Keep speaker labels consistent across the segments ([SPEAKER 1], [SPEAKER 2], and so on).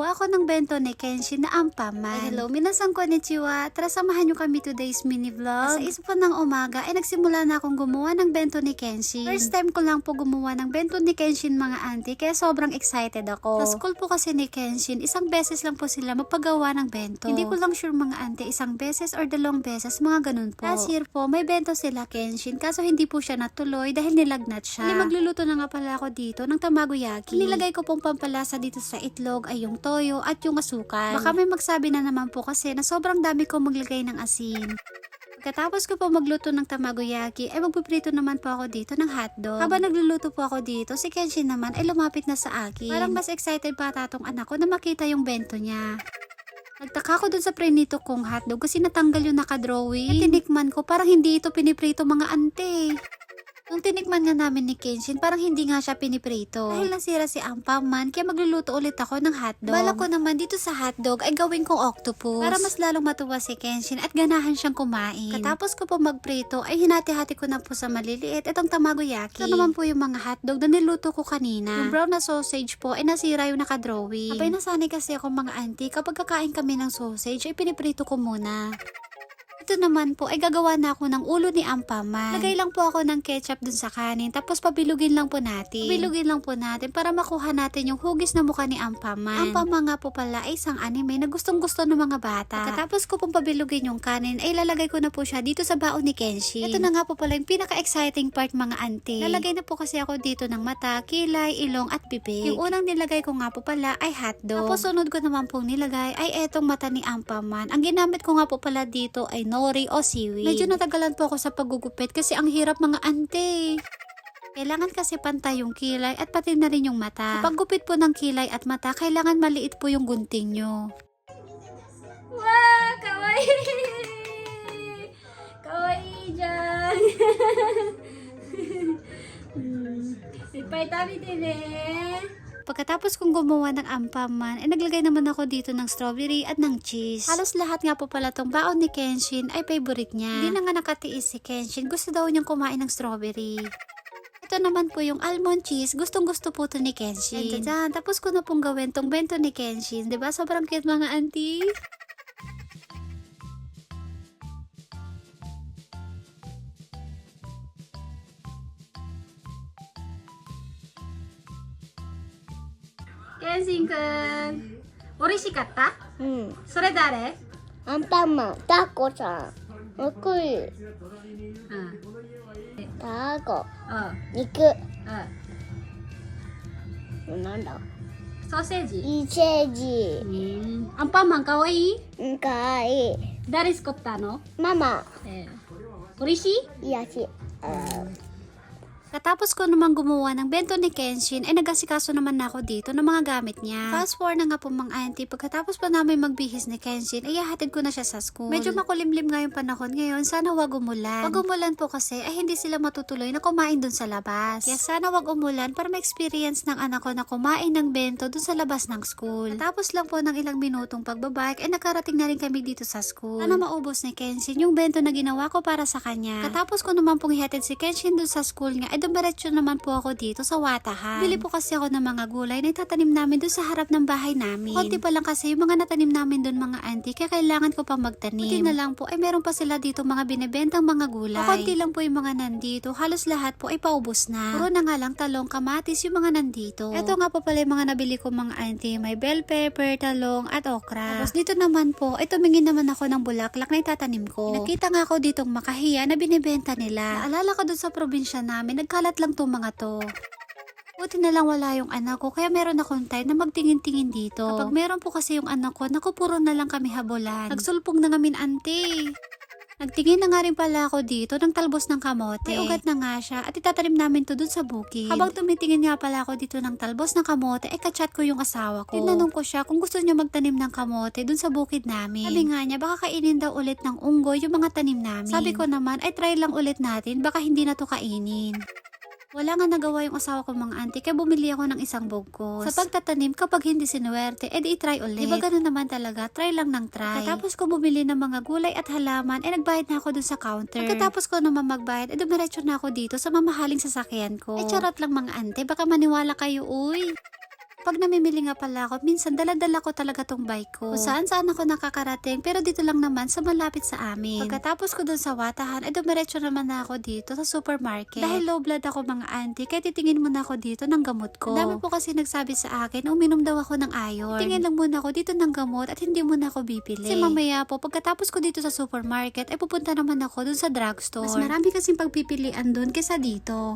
[SPEAKER 1] gumawa ako ng bento ni Kenshin na ampaman. Ay, hello, minasang konnichiwa. Tara samahan nyo kami today's mini vlog. Sa isa po ng umaga ay nagsimula na akong gumawa ng bento ni Kenshin. First time ko lang po gumawa ng bento ni Kenshin mga auntie kaya sobrang excited ako. Sa school po kasi ni Kenshin, isang beses lang po sila magpagawa ng bento. Hindi ko lang sure mga auntie, isang beses or dalawang beses, mga ganun po. Last year po, may bento sila Kenshin kaso hindi po siya natuloy dahil nilagnat siya. Hindi magluluto na nga pala ako dito ng tamagoyaki. Nilagay ko pong pampalasa dito sa itlog ay yung toyo at yung asukal. Baka may magsabi na naman po kasi na sobrang dami ko maglagay ng asin. Pagkatapos ko po magluto ng tamagoyaki, ay magpiprito naman po ako dito ng hotdog. Habang nagluluto po ako dito, si Kenshin naman ay lumapit na sa akin. Parang mas excited pa tatong anak ko na makita yung bento niya. Nagtaka ko dun sa prinito kong hotdog kasi natanggal yung nakadrawing. At tinikman ko, parang hindi ito piniprito mga ante. Nung tinikman nga namin ni Kenshin, parang hindi nga siya piniprito. Dahil nasira si Ampaman, kaya magluluto ulit ako ng hotdog. Bala ko naman dito sa hotdog ay gawin kong octopus. Para mas lalong matuwa si Kenshin at ganahan siyang kumain. Katapos ko po magprito, ay hinati-hati ko na po sa maliliit itong tamagoyaki. Ito naman po yung mga hotdog na niluto ko kanina. Yung brown na sausage po ay nasira yung nakadrawing. Abay nasanay kasi ako mga auntie, kapag kakain kami ng sausage ay piniprito ko muna. Ito naman po ay gagawa na ako ng ulo ni Ampaman. Lagay lang po ako ng ketchup dun sa kanin tapos pabilugin lang po natin. Pabilugin lang po natin para makuha natin yung hugis na mukha ni Ampaman. Ampaman nga po pala ay isang anime na gustong gusto ng mga bata. Pagkatapos ko pong pabilugin yung kanin ay lalagay ko na po siya dito sa baon ni Kenshin. Ito na nga po pala yung pinaka-exciting part mga ante. Lalagay na po kasi ako dito ng mata, kilay, ilong at bibig. Yung unang nilagay ko nga po pala ay hotdog. Tapos sunod ko naman pong nilagay ay etong mata ni Ampaman. Ang ginamit ko nga po pala dito ay kaori o seaweed. Medyo natagalan po ako sa paggugupit kasi ang hirap mga ante. Kailangan kasi pantay yung kilay at pati na rin yung mata. Sa paggupit po ng kilay at mata, kailangan maliit po yung gunting nyo.
[SPEAKER 2] Wow! Kawaii! Kawaii dyan! hmm. Senpai, tabi din eh!
[SPEAKER 1] Pagkatapos kong gumawa ng ampaman, ay naglagay naman ako dito ng strawberry at ng cheese. Halos lahat nga po pala tong baon ni Kenshin ay favorite niya. Hindi na nga nakatiis si Kenshin, gusto daw niyang kumain ng strawberry. Ito naman po yung almond cheese. Gustong gusto po to ni Kenshin. And dyan, tapos ko na pong gawin tong bento ni Kenshin. ba Sobrang cute mga auntie.
[SPEAKER 2] Kenshin くん。美味しかった？
[SPEAKER 3] うん。
[SPEAKER 2] それ誰？
[SPEAKER 3] アンパンマン、タコさん、むくい、
[SPEAKER 2] うん。
[SPEAKER 3] タコ、
[SPEAKER 2] うん。
[SPEAKER 3] 肉、なんだ、
[SPEAKER 2] ソーセージ？
[SPEAKER 3] イセージ、
[SPEAKER 2] うん。アンパンマンかわいい？
[SPEAKER 3] うんかわいい、
[SPEAKER 2] 誰作ったの、
[SPEAKER 3] ママ、
[SPEAKER 2] えー、美味しい？
[SPEAKER 3] 癒やし、あ
[SPEAKER 1] Katapos ko naman gumawa ng bento ni Kenshin, ay nagasikaso naman na ako dito ng mga gamit niya. Fast forward na nga po mga auntie, pagkatapos pa namin magbihis ni Kenshin, ay ihatid ko na siya sa school. Medyo makulimlim nga yung panahon ngayon, sana wag umulan. Pag umulan po kasi, ay hindi sila matutuloy na kumain dun sa labas. Kaya sana wag umulan para ma-experience ng anak ko na kumain ng bento dun sa labas ng school. Tapos lang po ng ilang minutong pagbabike, ay nakarating na rin kami dito sa school. Sana maubos ni Kenshin yung bento na ginawa ko para sa kanya. Katapos ko naman pong ihatid si Kenshin dun sa school nga, dumiretso naman po ako dito sa Watahan. Bili po kasi ako ng mga gulay na itatanim namin dun sa harap ng bahay namin. Konti pa lang kasi yung mga natanim namin dun mga auntie, kaya kailangan ko pang magtanim. Buti na lang po, ay meron pa sila dito mga binibentang mga gulay. O konti lang po yung mga nandito, halos lahat po ay paubos na. Puro na nga lang talong, kamatis yung mga nandito. Ito nga po pala yung mga nabili ko mga auntie, may bell pepper, talong, at okra. Tapos dito naman po, ay tumingin naman ako ng bulaklak na itatanim ko. Nakita nga ako ditong makahiya na binibenta nila. Naalala ko dun sa probinsya namin, nagkalat lang tong mga to. Buti na lang wala yung anak ko, kaya meron akong time na magtingin-tingin dito. Kapag meron po kasi yung anak ko, naku puro na lang kami habulan. Nagsulpong na ngamin ante. Nagtingin na nga rin pala ako dito ng talbos ng kamote. May ugat na nga siya at itatanim namin to dun sa bukid. Habang tumitingin nga pala ako dito ng talbos ng kamote, ay kachat ko yung asawa ko. Tinanong ko siya kung gusto niya magtanim ng kamote dun sa bukid namin. Sabi nga niya, baka kainin daw ulit ng unggoy yung mga tanim namin. Sabi ko naman, ay try lang ulit natin, baka hindi na to kainin. Wala nga nagawa yung asawa ko mga auntie, kaya bumili ako ng isang bugkos. Sa pagtatanim, kapag hindi sinuwerte, edi i-try ulit. Diba ganun naman talaga, try lang ng try. Pagkatapos ko bumili ng mga gulay at halaman, eh nagbayad na ako dun sa counter. Pagkatapos ko naman magbayad, eh dumiretso na ako dito sa mamahaling sasakyan ko. Eh charot lang mga ante, baka maniwala kayo, uy. Pag namimili nga pala ako, minsan daladala ko talaga tong bike ko. Kung saan saan ako nakakarating, pero dito lang naman sa malapit sa amin. Pagkatapos ko dun sa watahan, ay dumiretso naman na ako dito sa supermarket. Dahil low blood ako mga auntie, kaya titingin muna ako dito ng gamot ko. Dami po kasi nagsabi sa akin, uminom daw ako ng iron. Tingin lang muna ako dito ng gamot at hindi muna ako bibili. Kasi mamaya po, pagkatapos ko dito sa supermarket, ay pupunta naman ako dun sa drugstore. Mas marami kasing pagpipilian dun kesa dito.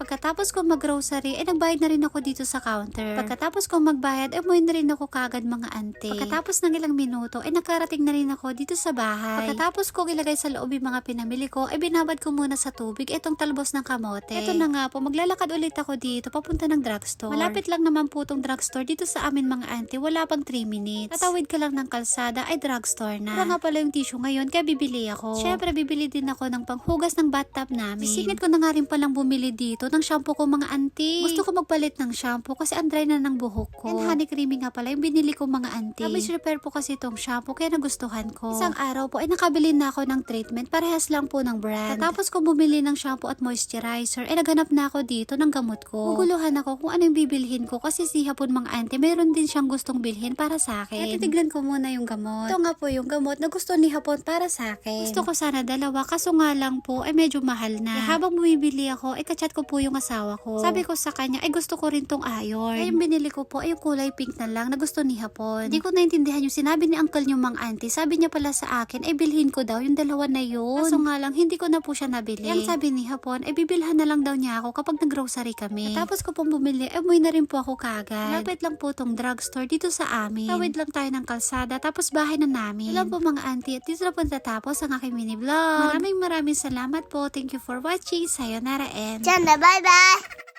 [SPEAKER 1] Pagkatapos ko mag-grocery, eh nagbayad na rin ako dito sa counter. Pagkatapos ko magbayad, eh umuwi na rin ako kagad mga ante. Pagkatapos ng ilang minuto, eh nakarating na rin ako dito sa bahay. Pagkatapos ko ilagay sa loob yung mga pinamili ko, eh binabad ko muna sa tubig itong talbos ng kamote. Ito na nga po, maglalakad ulit ako dito papunta ng drugstore. Malapit lang naman po tong drugstore dito sa amin mga ante, wala pang 3 minutes. Tatawid ka lang ng kalsada, ay drugstore na. Wala nga pala yung tissue ngayon, kaya bibili ako. Syempre, bibili din ako ng panghugas ng bathtub namin. Sisingit ko na nga rin palang bumili dito ng shampoo ko mga auntie. Gusto ko magpalit ng shampoo kasi ang dry na ng buhok ko. And honey creamy nga pala yung binili ko mga auntie. Damage repair po kasi itong shampoo kaya nagustuhan ko. Isang araw po ay nakabili na ako ng treatment. Parehas lang po ng brand. Tapos ko bumili ng shampoo at moisturizer ay naghanap na ako dito ng gamot ko. Guguluhan ako kung ano yung bibilhin ko kasi si hapon mga auntie mayroon din siyang gustong bilhin para sa akin. Kaya titiglan ko muna yung gamot. Ito nga po yung gamot na gusto ni hapon para sa akin. Gusto ko sana dalawa kaso nga lang po ay medyo mahal na. Kaya habang bumibili ako ay kachat ko po yung asawa ko. Sabi ko sa kanya ay gusto ko rin tong iron. Kaya yung binili ko po ay yung kulay pink na lang na gusto ni hapon. Hindi ko naintindihan yung sinabi ni uncle yung mga auntie. Sabi niya pala sa akin ay bilhin ko daw yung dalawa na yun. Kaso nga lang hindi ko na po siya nabili. Ang sabi ni hapon ay bibilhan na lang daw niya ako kapag nag-grocery kami. Tapos ko pong bumili ay umuwi na rin po ako kagad. Lapit lang po tong drugstore dito sa amin. Tawid lang tayo ng kalsada tapos bahay na namin. Alam po mga auntie at dito na po natatapos ang aking mini vlog. Maraming maraming salamat po. Thank you for watching. Sayonara and
[SPEAKER 3] Diyan na, bye-bye!